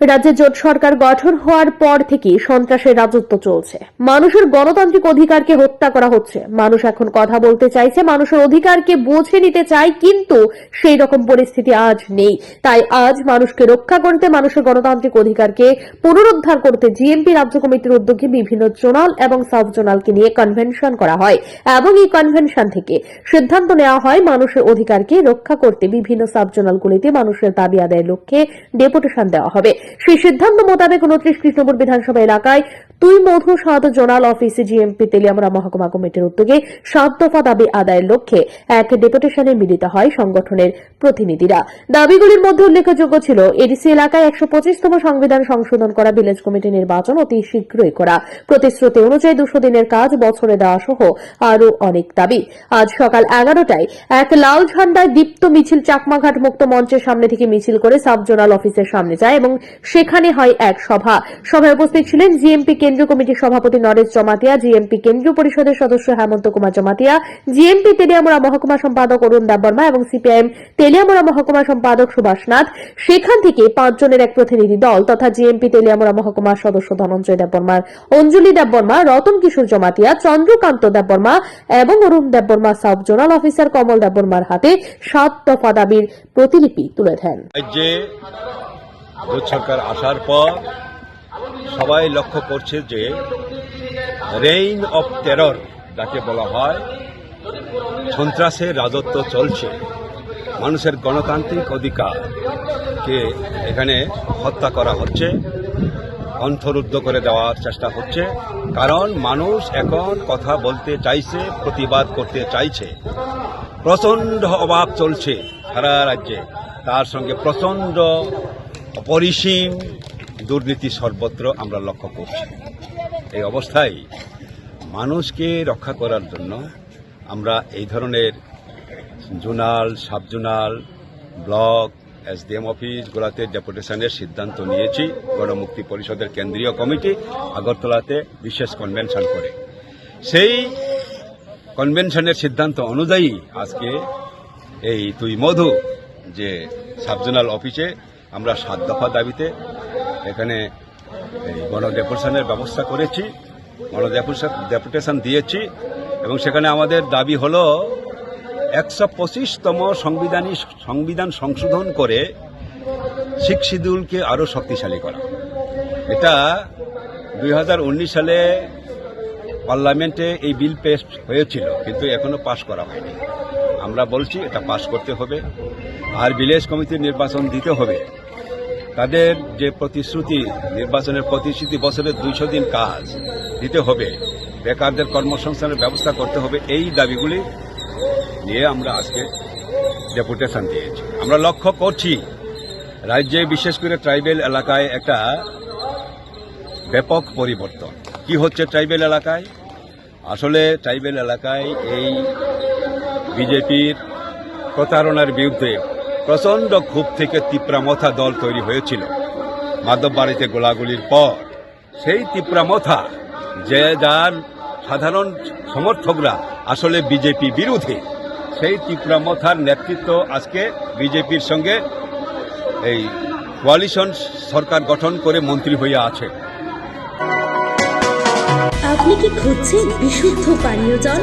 রাজ্যে জোট সরকার গঠন হওয়ার পর থেকে সন্ত্রাসের রাজত্ব চলছে। মানুষের গণতান্ত্রিক অধিকারকে হত্যা করা হচ্ছে। মানুষ এখন কথা বলতে চাইছে, মানুষের অধিকারকে বুঝে নিতে চায়, কিন্তু সেই রকম পরিস্থিতি আজ নেই। তাই আজ মানুষকে রক্ষা করতে, মানুষের গণতান্ত্রিক অধিকারকে পুনরুদ্ধার করতে জিএমপি রাজ্য কমিটির উদ্যোগে বিভিন্ন জোনাল এবং সাব জোনালকে নিয়ে কনভেনশন করা হয়। এবং এই কনভেনশন থেকে সিদ্ধান্ত নেওয়া হয়, মানুষের অধিকারকে রক্ষা করতে বিভিন্ন সাব জোনালগুলিতে মানুষের দাবি আদায়ের লক্ষ্যে ডেপুটেশন দেওয়া হবে। সেই সিদ্ধান্ত মোতাবেক উনত্রিশ কৃষ্ণপুর বিধানসভা এলাকায় তুই মধু সাত জোনাল অফিসে জিএমপি তেলিয়ামরা মহকুমা কমিটির উদ্যোগে সাত দফা দাবি আদায়ের লক্ষ্যে এক ডেপুটেশনে মিলিত হয় সংগঠনের প্রতিনিধিরা। দাবিগুলির মধ্যে উল্লেখযোগ্য ছিল, এডিসি এলাকায় একশো পঁচিশতম সংবিধান সংশোধন করা, ভিলেজ কমিটি নির্বাচন অতি শীঘ্রই করা। প্রতিশ্রুতি অনুযায়ী দুশো দিনের কাজ বছরে দেওয়া সহ আরও অনেক দাবি। আজ সকাল এগারোটায় এক লাল ঝান্ডায় দীপ্ত মিছিল চাকমাঘাট মুক্ত মঞ্চের সামনে থেকে মিছিল করে সাব জোনাল অফিসের সামনে যায় এবং সেখানে হয় এক সভা। সভায় উপস্থিত ছিলেন জিএমপি কেন্দ্রীয় কমিটির সভাপতি নরেশ জমাতিয়া, জিএমপি কেন্দ্রীয় পরিষদের সদস্য হেমন্ত কুমার জমাতিয়া, জিএমপি তেলিয়ামুড়া মহকুমা সম্পাদক অরুণ দেববর্মা এবং সিপিআইএম তেলিয়ামুড়া মহকুমা সম্পাদক সুভাষ নাথ। সেখান থেকে পাঁচজনের এক প্রতিনিধি দল তথা জিএমপি তেলিয়ামুড়া মহকুমার সদস্য ধনঞ্জয় দেববর্মার অঞ্জলি দেববর্মা রতন কিশোর জমাতিয়া, চন্দ্রকান্ত দেববর্মা এবং Arun Debbarma sub zonal officer Kamal দেববর্মার হাতে সাত দফা দাবির প্রতিলিপি তুলে দেন আসার পর সবাই লক্ষ্য করছে যে রেইন অফ টেরর যাকে বলা হয় সন্ত্রাসের রাজত্ব চলছে। মানুষের গণতান্ত্রিক অধিকারকে এখানে হত্যা করা হচ্ছে, কণ্ঠরুদ্ধ করে দেওয়ার চেষ্টা হচ্ছে, কারণ মানুষ এখন কথা বলতে চাইছে, প্রতিবাদ করতে চাইছে। প্রচণ্ড অভাব চলছে সারা রাজ্যে। তার সঙ্গে প্রচণ্ড অপরিসীম দুর্নীতি সর্বত্র আমরা লক্ষ্য করছি। এই অবস্থায় মানুষকে রক্ষা করার জন্য আমরা এই ধরনের zonal sub zonal block SDM অফিসগুলোতে ডেপুটেশনের সিদ্ধান্ত নিয়েছি। গণমুক্তি পরিষদের কেন্দ্রীয় কমিটি আগরতলাতে বিশেষ কনভেনশন করে। সেই কনভেনশনের সিদ্ধান্ত অনুযায়ী আজকে এই তুই মধু যে সাবজোনাল অফিসে আমরা সাত দফা দাবিতে এখানে এই গণ ডেপুটেশনের ব্যবস্থা করেছি গণ ডেপুটেশন দিয়েছি, এবং সেখানে আমাদের দাবি হলো একশো পঁচিশতম সংবিধানী সংবিধান সংশোধন করে শিখ শিডিউলকে আরও শক্তিশালী করা। এটা দুই হাজার উনিশ সালে পার্লামেন্টে এই বিল পেশ হয়েছিল, কিন্তু এখনও পাশ করা হয়নি। আমরা বলছি এটা পাশ করতে হবে, আর ভিলেজ কমিটির নির্বাচন দিতে হবে। তাদের যে প্রতিশ্রুতি, নির্বাচনের প্রতিশ্রুতি বছরের দুইশো দিন কাজ দিতে হবে, বেকারদের কর্মসংস্থানের ব্যবস্থা করতে হবে, এই দাবিগুলি নিয়ে আমরা আজকে ডেপুটেশন দিয়েছি। আমরা লক্ষ্য করছি, রাজ্যে বিশেষ করে ট্রাইবেল এলাকায় একটা ব্যাপক পরিবর্তন। কি হচ্ছে ট্রাইবেল এলাকায়? আসলে ট্রাইবেল এলাকায় এই বিজেপির প্রতারণার বিরুদ্ধে প্রচণ্ড ক্ষোভ থেকে তিপ্রামথা দল তৈরি হয়েছিল। মাধববাড়িতে গোলাগুলির পর সেই তিপ্রামথা যে যার সাধারণ সমর্থকরা আসলে বিজেপি বিরোধী সেই তিপ্রামথার নেতৃত্ব আজকে বিজেপির সঙ্গে এই কোয়ালিশন সরকার গঠন করে মন্ত্রী হইয়া আছে। আপনি কি খুঁজছেন বিশুদ্ধ পানীয় জল?